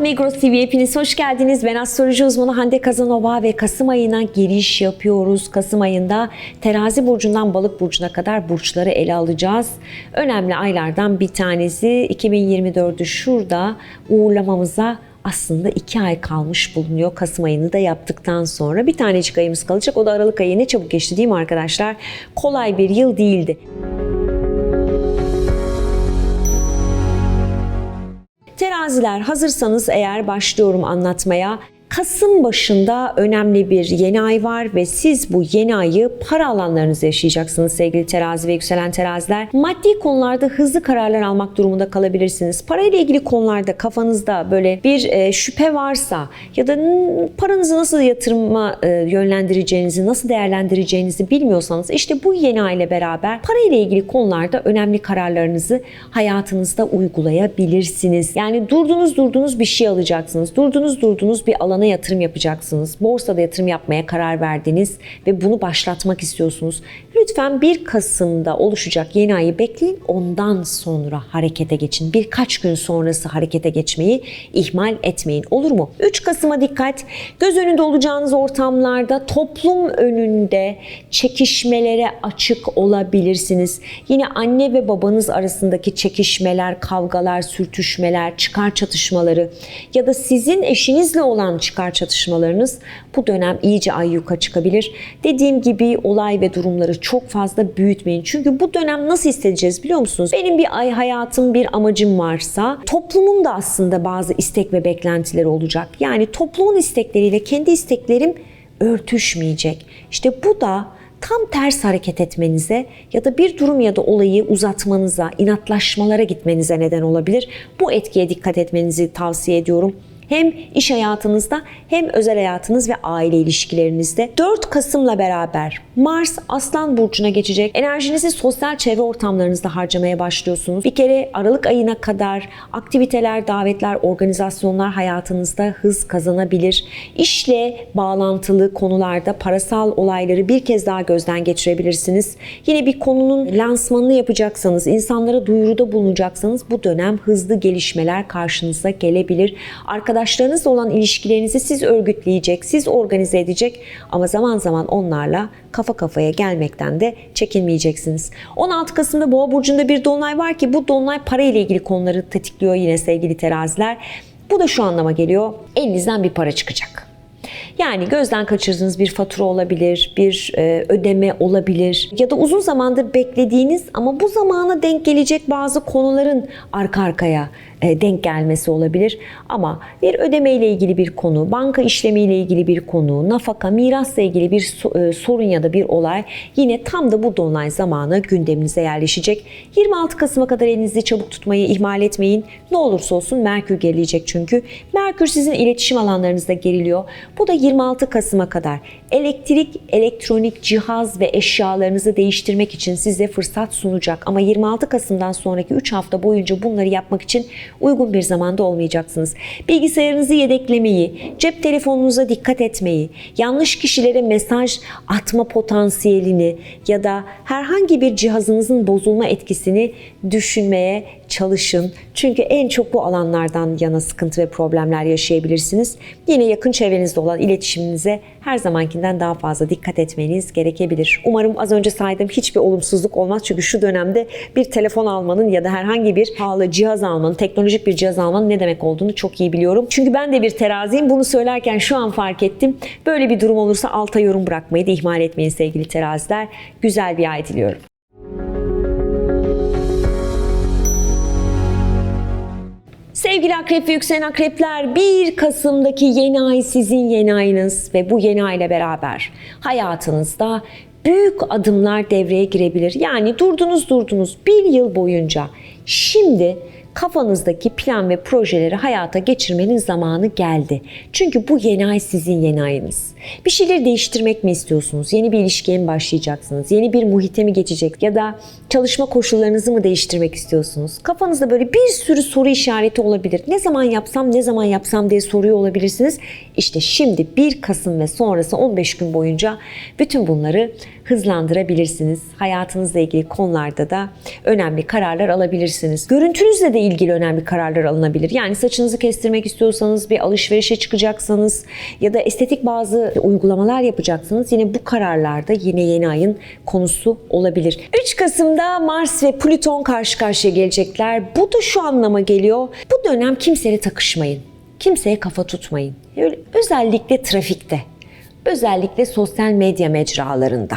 Migros TV hepiniz hoş geldiniz. Ben astroloji uzmanı Hande Kazanova ve Kasım ayına giriş yapıyoruz. Kasım ayında terazi burcundan balık burcuna kadar burçları ele alacağız. Önemli aylardan bir tanesi 2024'ü şurada uğurlamamıza aslında iki ay kalmış bulunuyor. Kasım ayını da yaptıktan sonra bir tanecik ayımız kalacak. O da Aralık ayı ne çabuk geçti değil mi arkadaşlar? Kolay bir yıl değildi. Teraziler hazırsanız eğer başlıyorum anlatmaya. Kasım başında önemli bir yeni ay var ve siz bu yeni ayı para alanlarınızda yaşayacaksınız sevgili terazi ve yükselen teraziler. Maddi konularda hızlı kararlar almak durumunda kalabilirsiniz. Parayla ilgili konularda kafanızda böyle bir e, şüphe varsa ya da paranızı nasıl yatırıma e, yönlendireceğinizi, nasıl değerlendireceğinizi bilmiyorsanız işte bu yeni ay ile beraber parayla ilgili konularda önemli kararlarınızı hayatınızda uygulayabilirsiniz. Yani durdunuz durdunuz bir şey alacaksınız. Durdunuz durdunuz bir alana yatırım yapacaksınız. Borsada yatırım yapmaya karar verdiniz ve bunu başlatmak istiyorsunuz. Lütfen 1 Kasım'da oluşacak yeni ayı bekleyin. Ondan sonra harekete geçin. Birkaç gün sonrası harekete geçmeyi ihmal etmeyin. Olur mu? 3 Kasım'a dikkat. Göz önünde olacağınız ortamlarda toplum önünde çekişmelere açık olabilirsiniz. Yine anne ve babanız arasındaki çekişmeler, kavgalar, sürtüşmeler, çıkar çatışmaları ya da sizin eşinizle olan çıkar çatışmalarınız bu dönem iyice ayyuka çıkabilir. Dediğim gibi olay ve durumları çok fazla büyütmeyin. Çünkü bu dönem nasıl hissedeceğiz biliyor musunuz? Benim bir ay hayatım, bir amacım varsa toplumun da aslında bazı istek ve beklentileri olacak. Yani toplumun istekleriyle kendi isteklerim örtüşmeyecek. İşte bu da tam ters hareket etmenize ya da bir durum ya da olayı uzatmanıza, inatlaşmalara gitmenize neden olabilir. Bu etkiye dikkat etmenizi tavsiye ediyorum. Hem iş hayatınızda hem özel hayatınız ve aile ilişkilerinizde. 4 Kasım'la beraber Mars Aslan Burcu'na geçecek. Enerjinizi sosyal çevre ortamlarınızda harcamaya başlıyorsunuz. Bir kere Aralık ayına kadar aktiviteler, davetler, organizasyonlar hayatınızda hız kazanabilir. İşle bağlantılı konularda parasal olayları bir kez daha gözden geçirebilirsiniz. Yine bir konunun lansmanını yapacaksanız, insanlara duyuruda bulunacaksanız bu dönem hızlı gelişmeler karşınıza gelebilir. Arkadaşlarınızla olan ilişkilerinizi siz örgütleyecek, siz organize edecek ama zaman zaman onlarla kafa kafaya gelmekten de çekinmeyeceksiniz. 16 Kasım'da Boğa burcunda bir dolunay var ki bu dolunay para ile ilgili konuları tetikliyor yine sevgili teraziler. Bu da şu anlama geliyor. Elinizden bir para çıkacak. Yani gözden kaçırdığınız bir fatura olabilir, bir e, ödeme olabilir ya da uzun zamandır beklediğiniz ama bu zamana denk gelecek bazı konuların arka arkaya denk gelmesi olabilir. Ama bir ödeme ile ilgili bir konu, banka işlemi ile ilgili bir konu, nafaka, mirasla ilgili bir e, sorun ya da bir olay yine tam da bu dolunay zamanı gündeminize yerleşecek. 26 Kasım'a kadar elinizi çabuk tutmayı ihmal etmeyin. Ne olursa olsun Merkür gerileyecek çünkü. Merkür sizin iletişim alanlarınızda geriliyor. Bu da 26 Kasım'a kadar elektrik, elektronik cihaz ve eşyalarınızı değiştirmek için size fırsat sunacak. Ama 26 Kasım'dan sonraki 3 hafta boyunca bunları yapmak için uygun bir zamanda olmayacaksınız. Bilgisayarınızı yedeklemeyi, cep telefonunuza dikkat etmeyi, yanlış kişilere mesaj atma potansiyelini ya da herhangi bir cihazınızın bozulma etkisini düşünmeye çalışın. Çünkü en çok bu alanlardan yana sıkıntı ve problemler yaşayabilirsiniz. Yine yakın çevrenizde olan iletişiminize her zamankinden daha fazla dikkat etmeniz gerekebilir. Umarım az önce saydığım hiçbir olumsuzluk olmaz. Çünkü şu dönemde bir telefon almanın ya da herhangi bir pahalı cihaz almanın, teknolojik bir cihaz almanın ne demek olduğunu çok iyi biliyorum. Çünkü ben de bir teraziyim. Bunu söylerken şu an fark ettim. Böyle bir durum olursa alta yorum bırakmayı da ihmal etmeyin sevgili teraziler. Güzel bir ay diliyorum. Sevgili akrep ve yükselen akrepler 1 Kasım'daki yeni ay sizin yeni ayınız ve bu yeni ay ile beraber hayatınızda büyük adımlar devreye girebilir. Yani durdunuz durdunuz bir yıl boyunca şimdi kafanızdaki plan ve projeleri hayata geçirmenin zamanı geldi. Çünkü bu yeni ay sizin yeni ayınız. Bir şeyleri değiştirmek mi istiyorsunuz? Yeni bir ilişkiye mi başlayacaksınız? Yeni bir muhite mi geçecek? Ya da çalışma koşullarınızı mı değiştirmek istiyorsunuz? Kafanızda böyle bir sürü soru işareti olabilir. Ne zaman yapsam, ne zaman yapsam diye soruyor olabilirsiniz. İşte şimdi 1 Kasım ve sonrası 15 gün boyunca bütün bunları hızlandırabilirsiniz. Hayatınızla ilgili konularda da önemli kararlar alabilirsiniz. Görüntünüzle de ilgili önemli kararlar alınabilir. Yani saçınızı kestirmek istiyorsanız, bir alışverişe çıkacaksanız ya da estetik bazı uygulamalar yapacaksanız yine bu kararlarda yine yeni ayın konusu olabilir. 3 Kasım'da Mars ve Plüton karşı karşıya gelecekler. Bu da şu anlama geliyor. Bu dönem kimseyle takışmayın. Kimseye kafa tutmayın. Özellikle trafikte. Özellikle sosyal medya mecralarında.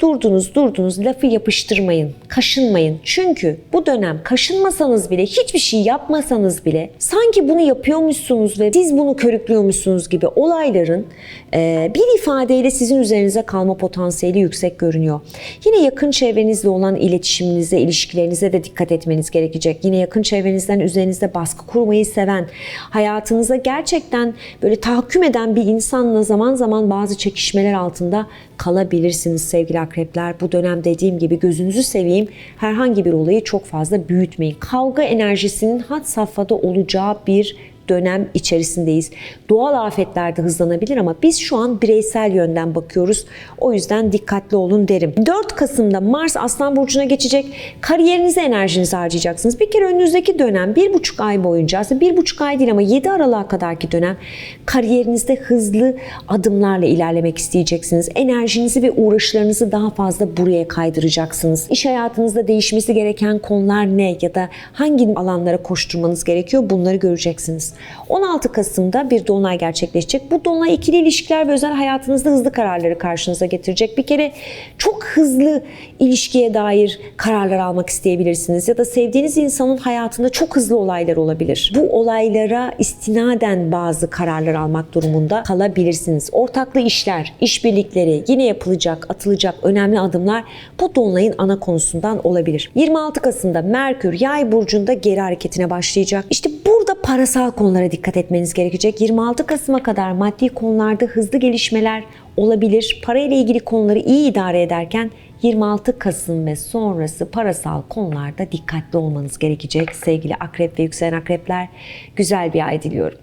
Durdunuz durdunuz lafı yapıştırmayın, kaşınmayın. Çünkü bu dönem kaşınmasanız bile, hiçbir şey yapmasanız bile sanki bunu yapıyormuşsunuz ve siz bunu körüklüyormuşsunuz gibi olayların e, bir ifadeyle sizin üzerinize kalma potansiyeli yüksek görünüyor. Yine yakın çevrenizle olan iletişiminize, ilişkilerinize de dikkat etmeniz gerekecek. Yine yakın çevrenizden üzerinizde baskı kurmayı seven, hayatınıza gerçekten böyle tahakküm eden bir insanla zaman zaman bazı çekişmeler altında kalabilirsiniz sevgili akrepler. Bu dönem dediğim gibi gözünüzü seveyim herhangi bir olayı çok fazla büyütmeyin. Kavga enerjisinin had safhada olacağı bir dönem içerisindeyiz. Doğal afetler de hızlanabilir ama biz şu an bireysel yönden bakıyoruz. O yüzden dikkatli olun derim. 4 Kasım'da Mars Aslan Burcu'na geçecek. Kariyerinize enerjinizi harcayacaksınız. Bir kere önünüzdeki dönem bir buçuk ay boyunca aslında bir buçuk ay değil ama 7 Aralık'a kadarki dönem kariyerinizde hızlı adımlarla ilerlemek isteyeceksiniz. Enerjinizi ve uğraşlarınızı daha fazla buraya kaydıracaksınız. İş hayatınızda değişmesi gereken konular ne ya da hangi alanlara koşturmanız gerekiyor bunları göreceksiniz. 16 Kasım'da bir dolunay gerçekleşecek. Bu dolunay ikili ilişkiler ve özel hayatınızda hızlı kararları karşınıza getirecek. Bir kere çok hızlı ilişkiye dair kararlar almak isteyebilirsiniz ya da sevdiğiniz insanın hayatında çok hızlı olaylar olabilir. Bu olaylara istinaden bazı kararlar almak durumunda kalabilirsiniz. Ortaklı işler, işbirlikleri, yine yapılacak, atılacak önemli adımlar bu dolunayın ana konusundan olabilir. 26 Kasım'da Merkür Yay burcunda geri hareketine başlayacak. İşte burada parasal konulara dikkat etmeniz gerekecek. 26 Kasım'a kadar maddi konularda hızlı gelişmeler olabilir. Parayla ilgili konuları iyi idare ederken 26 Kasım ve sonrası parasal konularda dikkatli olmanız gerekecek. Sevgili akrep ve yükselen akrepler güzel bir ay diliyorum.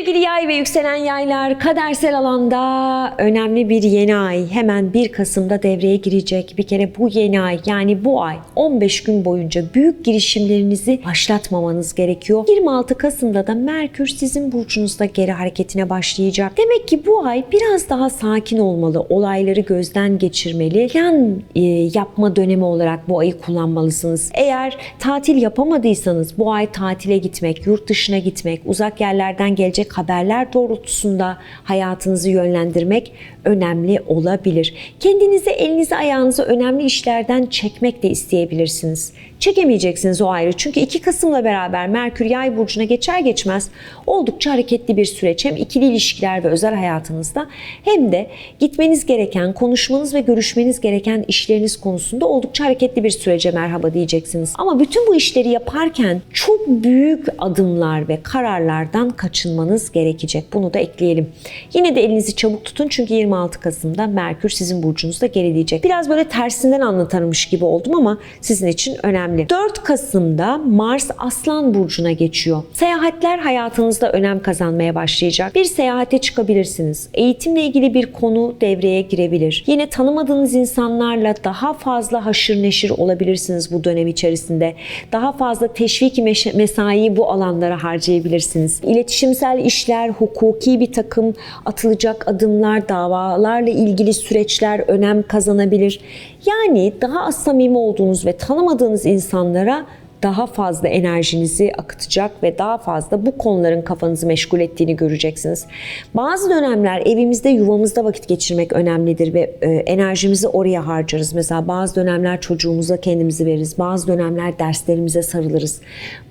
Sevgili yay ve yükselen yaylar kadersel alanda önemli bir yeni ay hemen 1 Kasım'da devreye girecek. Bir kere bu yeni ay yani bu ay 15 gün boyunca büyük girişimlerinizi başlatmamanız gerekiyor. 26 Kasım'da da Merkür sizin burcunuzda geri hareketine başlayacak. Demek ki bu ay biraz daha sakin olmalı, olayları gözden geçirmeli. Plan e, yapma dönemi olarak bu ayı kullanmalısınız. Eğer tatil yapamadıysanız bu ay tatile gitmek, yurt dışına gitmek, uzak yerlerden gelecek haberler doğrultusunda hayatınızı yönlendirmek önemli olabilir. Kendinizi, elinizi, ayağınızı önemli işlerden çekmek de isteyebilirsiniz. Çekemeyeceksiniz o ayrı. Çünkü 2 Kasım'la beraber Merkür Yay burcuna geçer geçmez oldukça hareketli bir süreç. Hem ikili ilişkiler ve özel hayatınızda hem de gitmeniz gereken, konuşmanız ve görüşmeniz gereken işleriniz konusunda oldukça hareketli bir sürece merhaba diyeceksiniz. Ama bütün bu işleri yaparken çok büyük adımlar ve kararlardan kaçınmanız gerekecek. Bunu da ekleyelim. Yine de elinizi çabuk tutun çünkü 26 Kasım'da Merkür sizin burcunuzda gerileyecek. Biraz böyle tersinden anlatarmış gibi oldum ama sizin için önemli. 4 Kasım'da Mars Aslan Burcu'na geçiyor. Seyahatler hayatınızda önem kazanmaya başlayacak. Bir seyahate çıkabilirsiniz. Eğitimle ilgili bir konu devreye girebilir. Yine tanımadığınız insanlarla daha fazla haşır neşir olabilirsiniz bu dönem içerisinde. Daha fazla teşvik mesai bu alanlara harcayabilirsiniz. İletişimsel işler, hukuki bir takım atılacak adımlar, davalarla ilgili süreçler önem kazanabilir. Yani daha az samimi olduğunuz ve tanımadığınız insanlara daha fazla enerjinizi akıtacak ve daha fazla bu konuların kafanızı meşgul ettiğini göreceksiniz. Bazı dönemler evimizde, yuvamızda vakit geçirmek önemlidir ve e, enerjimizi oraya harcarız. Mesela bazı dönemler çocuğumuza kendimizi veririz. Bazı dönemler derslerimize sarılırız.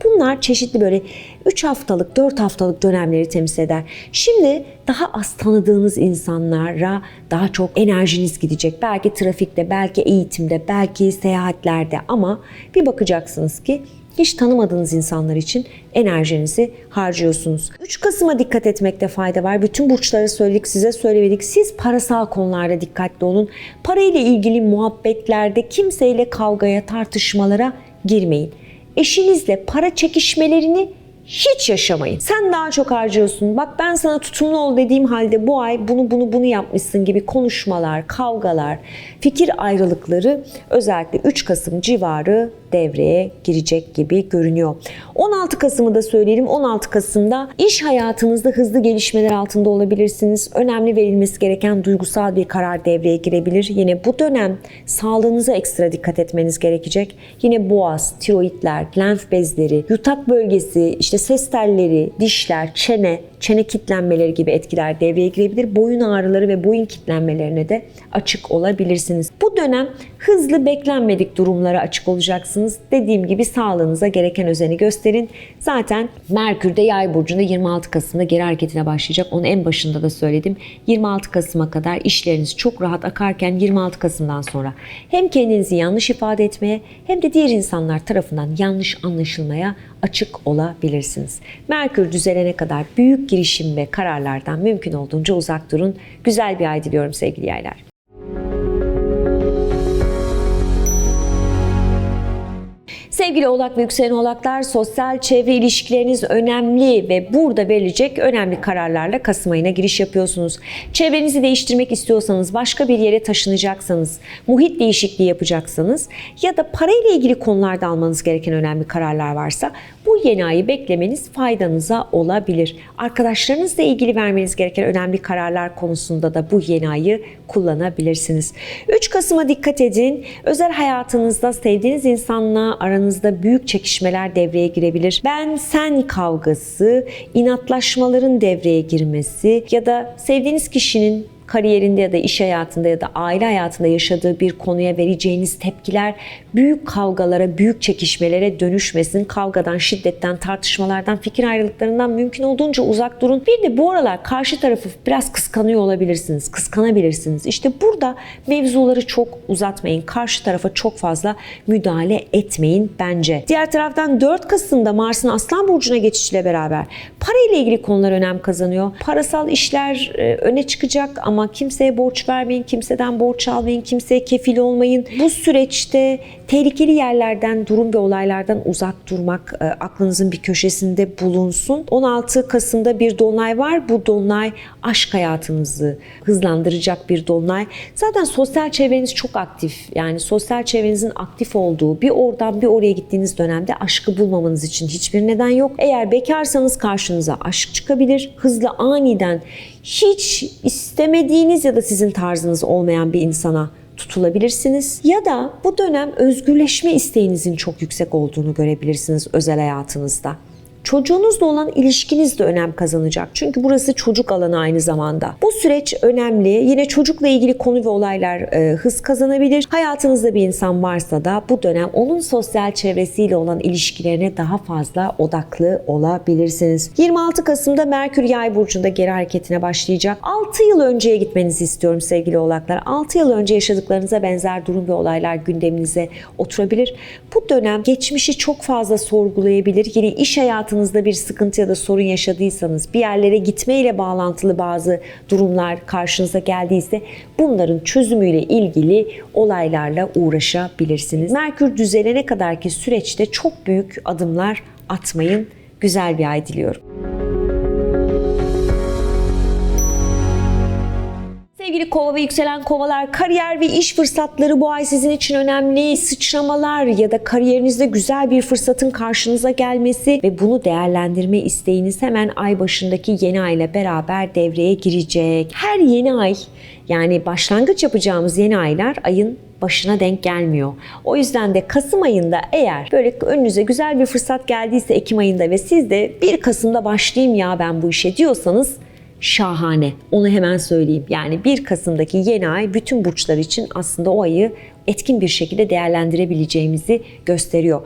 Bunlar çeşitli böyle 3 haftalık, 4 haftalık dönemleri temsil eder. Şimdi daha az tanıdığınız insanlara daha çok enerjiniz gidecek. Belki trafikte, belki eğitimde, belki seyahatlerde ama bir bakacaksınız ki hiç tanımadığınız insanlar için enerjinizi harcıyorsunuz. 3 Kasım'a dikkat etmekte fayda var. Bütün burçları söyledik, size söylemedik. Siz parasal konularda dikkatli olun. Parayla ilgili muhabbetlerde kimseyle kavgaya, tartışmalara girmeyin. Eşinizle para çekişmelerini hiç yaşamayın. Sen daha çok harcıyorsun. Bak ben sana tutumlu ol dediğim halde bu ay bunu bunu bunu yapmışsın gibi konuşmalar, kavgalar, fikir ayrılıkları özellikle 3 Kasım civarı devreye girecek gibi görünüyor. 16 Kasım'ı da söyleyelim. 16 Kasım'da iş hayatınızda hızlı gelişmeler altında olabilirsiniz. Önemli verilmesi gereken duygusal bir karar devreye girebilir. Yine bu dönem sağlığınıza ekstra dikkat etmeniz gerekecek. Yine boğaz, tiroidler, lenf bezleri, yutak bölgesi, işte ses telleri, dişler, çene, çene kitlenmeleri gibi etkiler devreye girebilir. Boyun ağrıları ve boyun kitlenmelerine de açık olabilirsiniz. Bu dönem hızlı beklenmedik durumlara açık olacaksınız. Dediğim gibi sağlığınıza gereken özeni gösterin. Zaten Merkür de Yay burcunda 26 Kasım'da geri hareketine başlayacak. Onu en başında da söyledim. 26 Kasım'a kadar işleriniz çok rahat akarken 26 Kasım'dan sonra hem kendinizi yanlış ifade etmeye hem de diğer insanlar tarafından yanlış anlaşılmaya açık olabilirsiniz. Merkür düzelene kadar büyük girişim ve kararlardan mümkün olduğunca uzak durun. Güzel bir ay diliyorum sevgili yaylar. Sevgili oğlak ve yükselen oğlaklar, sosyal çevre ilişkileriniz önemli ve burada verilecek önemli kararlarla Kasım ayına giriş yapıyorsunuz. Çevrenizi değiştirmek istiyorsanız, başka bir yere taşınacaksanız, muhit değişikliği yapacaksanız ya da parayla ilgili konularda almanız gereken önemli kararlar varsa bu yeni ayı beklemeniz faydanıza olabilir. Arkadaşlarınızla ilgili vermeniz gereken önemli kararlar konusunda da bu yeni ayı kullanabilirsiniz. 3 Kasım'a dikkat edin. Özel hayatınızda sevdiğiniz insanla aranızda büyük çekişmeler devreye girebilir. Ben sen kavgası, inatlaşmaların devreye girmesi ya da sevdiğiniz kişinin kariyerinde ya da iş hayatında ya da aile hayatında yaşadığı bir konuya vereceğiniz tepkiler büyük kavgalara, büyük çekişmelere dönüşmesin. Kavgadan, şiddetten, tartışmalardan, fikir ayrılıklarından mümkün olduğunca uzak durun. Bir de bu aralar karşı tarafı biraz kıskanıyor olabilirsiniz, kıskanabilirsiniz. İşte burada mevzuları çok uzatmayın. Karşı tarafa çok fazla müdahale etmeyin bence. Diğer taraftan 4 Kasım'da Mars'ın Aslan Burcu'na geçişiyle beraber parayla ilgili konular önem kazanıyor. Parasal işler e, öne çıkacak ama kimseye borç vermeyin, kimseden borç almayın, kimseye kefil olmayın. Bu süreçte tehlikeli yerlerden, durum ve olaylardan uzak durmak e, aklınızın bir köşesinde bulunsun. 16 Kasım'da bir dolunay var. Bu dolunay aşk hayatınızı hızlandıracak bir dolunay. Zaten sosyal çevreniz çok aktif. Yani sosyal çevrenizin aktif olduğu bir oradan bir oraya gittiğiniz dönemde aşkı bulmamanız için hiçbir neden yok. Eğer bekarsanız karşınıza aşk çıkabilir. Hızlı aniden hiç istemediğiniz ya da sizin tarzınız olmayan bir insana tutulabilirsiniz. Ya da bu dönem özgürleşme isteğinizin çok yüksek olduğunu görebilirsiniz özel hayatınızda. Çocuğunuzla olan ilişkiniz de önem kazanacak. Çünkü burası çocuk alanı aynı zamanda. Bu süreç önemli. Yine çocukla ilgili konu ve olaylar e, hız kazanabilir. Hayatınızda bir insan varsa da bu dönem onun sosyal çevresiyle olan ilişkilerine daha fazla odaklı olabilirsiniz. 26 Kasım'da Merkür Yay burcunda geri hareketine başlayacak. 6 yıl önceye gitmenizi istiyorum sevgili oğlaklar. 6 yıl önce yaşadıklarınıza benzer durum ve olaylar gündeminize oturabilir. Bu dönem geçmişi çok fazla sorgulayabilir. Yine iş hayatınızda bir sıkıntı ya da sorun yaşadıysanız, bir yerlere gitmeyle bağlantılı bazı durumlar karşınıza geldiyse bunların çözümüyle ilgili olaylarla uğraşabilirsiniz. Merkür düzelene kadarki süreçte çok büyük adımlar atmayın. Güzel bir ay diliyorum. Sevgili kova ve yükselen kovalar, kariyer ve iş fırsatları bu ay sizin için önemli. Sıçramalar ya da kariyerinizde güzel bir fırsatın karşınıza gelmesi ve bunu değerlendirme isteğiniz hemen ay başındaki yeni ay ile beraber devreye girecek. Her yeni ay yani başlangıç yapacağımız yeni aylar ayın başına denk gelmiyor. O yüzden de Kasım ayında eğer böyle önünüze güzel bir fırsat geldiyse Ekim ayında ve siz de 1 Kasım'da başlayayım ya ben bu işe diyorsanız şahane. Onu hemen söyleyeyim. Yani 1 Kasım'daki yeni ay bütün burçlar için aslında o ayı etkin bir şekilde değerlendirebileceğimizi gösteriyor.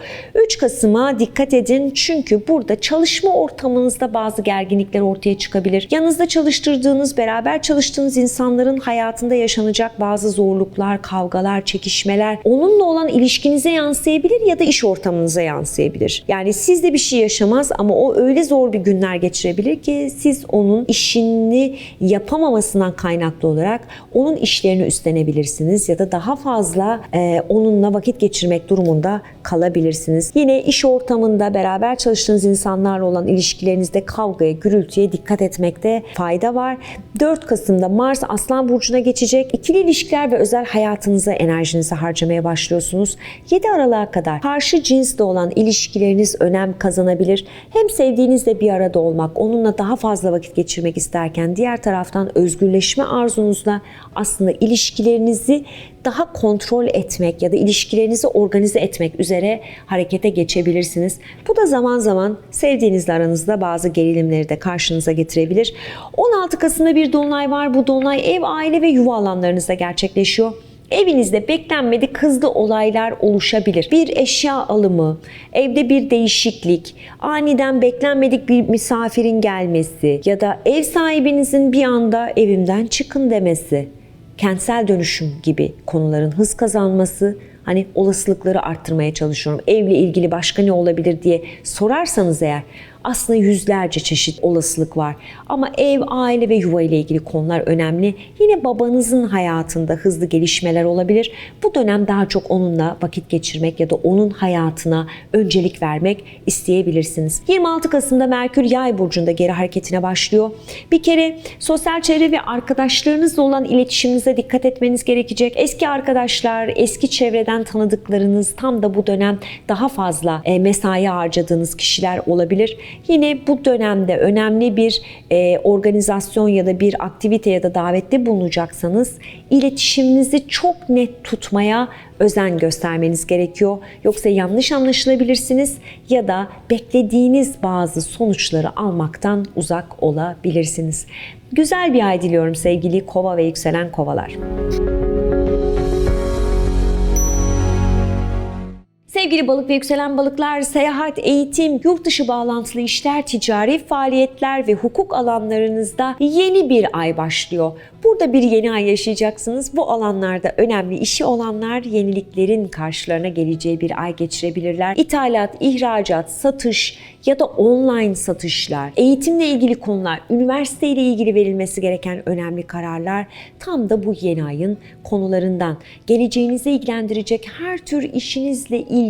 3 Kasım'a dikkat edin çünkü burada çalışma ortamınızda bazı gerginlikler ortaya çıkabilir. Yanınızda çalıştırdığınız, beraber çalıştığınız insanların hayatında yaşanacak bazı zorluklar, kavgalar, çekişmeler onunla olan ilişkinize yansıyabilir ya da iş ortamınıza yansıyabilir. Yani siz de bir şey yaşamaz ama o öyle zor bir günler geçirebilir ki siz onun işini yapamamasından kaynaklı olarak onun işlerini üstlenebilirsiniz ya da daha fazla e, onunla vakit geçirmek durumunda kalabilirsiniz. Yine iş ortamında beraber çalıştığınız insanlarla olan ilişkilerinizde kavgaya, gürültüye dikkat etmekte fayda var. 4 Kasım'da Mars Aslan Burcu'na geçecek. İkili ilişkiler ve özel hayatınıza enerjinizi harcamaya başlıyorsunuz. 7 Aralık'a kadar karşı cinsle olan ilişkileriniz önem kazanabilir. Hem sevdiğinizle bir arada olmak, onunla daha fazla vakit geçirmek isterken diğer taraftan özgürleşme arzunuzla aslında ilişkilerinizi daha kontrol etmek ya da ilişkilerinizi organize etmek üzere harekete geçebilirsiniz. Bu da zaman zaman sevdiğinizle aranızda bazı gerilimleri de karşınıza getirebilir. 16 Kasım'da bir dolunay var. Bu dolunay ev, aile ve yuva alanlarınızda gerçekleşiyor. Evinizde beklenmedik hızlı olaylar oluşabilir. Bir eşya alımı, evde bir değişiklik, aniden beklenmedik bir misafirin gelmesi ya da ev sahibinizin bir anda evimden çıkın demesi, kentsel dönüşüm gibi konuların hız kazanması, hani olasılıkları arttırmaya çalışıyorum. Evle ilgili başka ne olabilir diye sorarsanız eğer aslında yüzlerce çeşit olasılık var. Ama ev, aile ve yuva ile ilgili konular önemli. Yine babanızın hayatında hızlı gelişmeler olabilir. Bu dönem daha çok onunla vakit geçirmek ya da onun hayatına öncelik vermek isteyebilirsiniz. 26 Kasım'da Merkür Yay burcunda geri hareketine başlıyor. Bir kere sosyal çevre ve arkadaşlarınızla olan iletişiminize dikkat etmeniz gerekecek. Eski arkadaşlar, eski çevreden tanıdıklarınız tam da bu dönem daha fazla e, mesai harcadığınız kişiler olabilir. Yine bu dönemde önemli bir e, organizasyon ya da bir aktivite ya da davette bulunacaksanız iletişiminizi çok net tutmaya özen göstermeniz gerekiyor. Yoksa yanlış anlaşılabilirsiniz ya da beklediğiniz bazı sonuçları almaktan uzak olabilirsiniz. Güzel bir ay diliyorum sevgili kova ve yükselen kovalar. Sevgili balık ve yükselen balıklar, seyahat, eğitim, yurt dışı bağlantılı işler, ticari faaliyetler ve hukuk alanlarınızda yeni bir ay başlıyor. Burada bir yeni ay yaşayacaksınız. Bu alanlarda önemli işi olanlar yeniliklerin karşılarına geleceği bir ay geçirebilirler. İthalat, ihracat, satış ya da online satışlar, eğitimle ilgili konular, üniversite ile ilgili verilmesi gereken önemli kararlar tam da bu yeni ayın konularından. Geleceğinizi ilgilendirecek her tür işinizle ilgili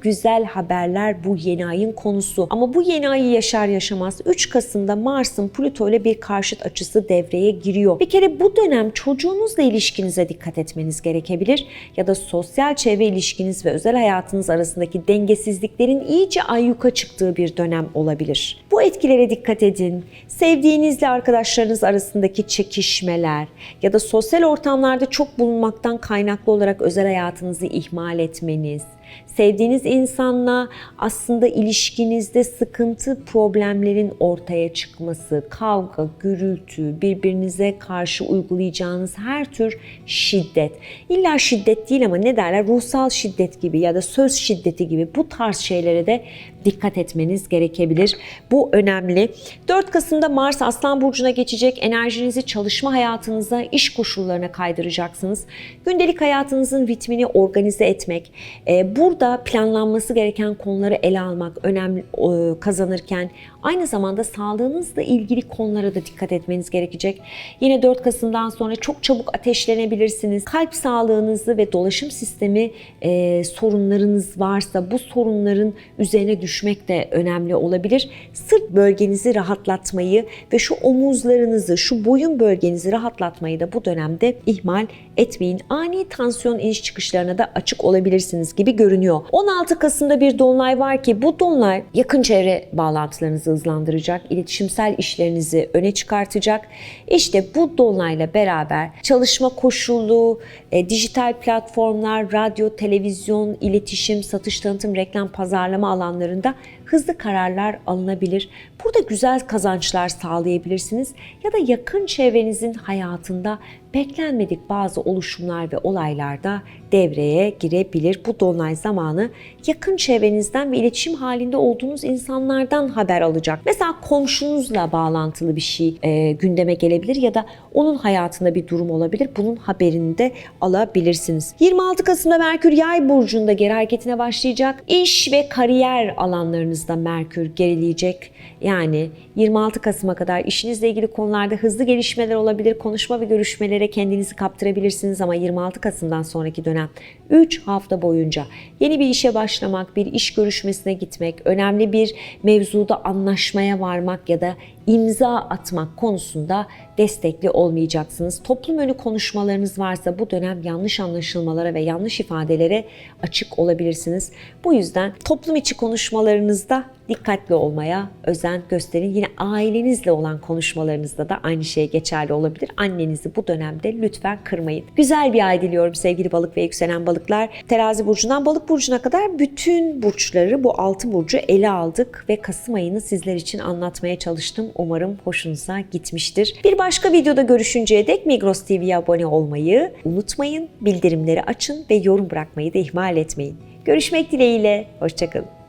güzel haberler bu yeni ayın konusu. Ama bu yeni ayı yaşar yaşamaz 3 Kasım'da Mars'ın Plüto ile bir karşıt açısı devreye giriyor. Bir kere bu dönem çocuğunuzla ilişkinize dikkat etmeniz gerekebilir ya da sosyal çevre ilişkiniz ve özel hayatınız arasındaki dengesizliklerin iyice ayyuka çıktığı bir dönem olabilir. Bu etkilere dikkat edin. Sevdiğinizle arkadaşlarınız arasındaki çekişmeler ya da sosyal ortamlarda çok bulunmaktan kaynaklı olarak özel hayatınızı ihmal etmeniz, sevdiğiniz insanla aslında ilişkinizde sıkıntı, problemlerin ortaya çıkması, kavga, gürültü, birbirinize karşı uygulayacağınız her tür şiddet. İlla şiddet değil ama ne derler? Ruhsal şiddet gibi ya da söz şiddeti gibi bu tarz şeylere de dikkat etmeniz gerekebilir. Bu önemli. 4 Kasım'da Mars Aslan Burcu'na geçecek. Enerjinizi çalışma hayatınıza, iş koşullarına kaydıracaksınız. Gündelik hayatınızın ritmini organize etmek, e, burada planlanması gereken konuları ele almak önemli e, kazanırken aynı zamanda sağlığınızla ilgili konulara da dikkat etmeniz gerekecek. Yine 4 Kasım'dan sonra çok çabuk ateşlenebilirsiniz. Kalp sağlığınızı ve dolaşım sistemi e, sorunlarınız varsa bu sorunların üzerine düşmek de önemli olabilir. Sırt bölgenizi rahatlatmayı ve şu omuzlarınızı, şu boyun bölgenizi rahatlatmayı da bu dönemde ihmal etmeyin. Ani tansiyon iniş çıkışlarına da açık olabilirsiniz gibi görünüyor. 16 Kasım'da bir dolunay var ki bu dolunay yakın çevre bağlantılarınızı hızlandıracak, iletişimsel işlerinizi öne çıkartacak. İşte bu dolunayla beraber çalışma koşulu, e, dijital platformlar, radyo, televizyon, iletişim, satış, tanıtım, reklam, pazarlama alanlarında hızlı kararlar alınabilir. Burada güzel kazançlar sağlayabilirsiniz ya da yakın çevrenizin hayatında beklenmedik bazı oluşumlar ve olaylar da devreye girebilir. Bu dolunay zamanı yakın çevrenizden ve iletişim halinde olduğunuz insanlardan haber alacak. Mesela komşunuzla bağlantılı bir şey e, gündeme gelebilir ya da onun hayatında bir durum olabilir. Bunun haberini de alabilirsiniz. 26 Kasım'da Merkür Yay burcunda geri hareketine başlayacak. İş ve kariyer alanlarınız burçlarınızda Merkür gerileyecek. Yani 26 Kasım'a kadar işinizle ilgili konularda hızlı gelişmeler olabilir. Konuşma ve görüşmelere kendinizi kaptırabilirsiniz ama 26 Kasım'dan sonraki dönem 3 hafta boyunca yeni bir işe başlamak, bir iş görüşmesine gitmek, önemli bir mevzuda anlaşmaya varmak ya da imza atmak konusunda destekli olmayacaksınız. Toplum önü konuşmalarınız varsa bu dönem yanlış anlaşılmalara ve yanlış ifadelere açık olabilirsiniz. Bu yüzden toplum içi konuşmalarınızda dikkatli olmaya özen gösterin. Yine ailenizle olan konuşmalarınızda da aynı şey geçerli olabilir. Annenizi bu dönemde lütfen kırmayın. Güzel bir ay diliyorum sevgili balık ve yükselen balıklar. Terazi burcundan balık burcuna kadar bütün burçları bu altı burcu ele aldık ve Kasım ayını sizler için anlatmaya çalıştım. Umarım hoşunuza gitmiştir. Bir başka videoda görüşünceye dek Migros TV'ye abone olmayı unutmayın. Bildirimleri açın ve yorum bırakmayı da ihmal etmeyin. Görüşmek dileğiyle. Hoşçakalın.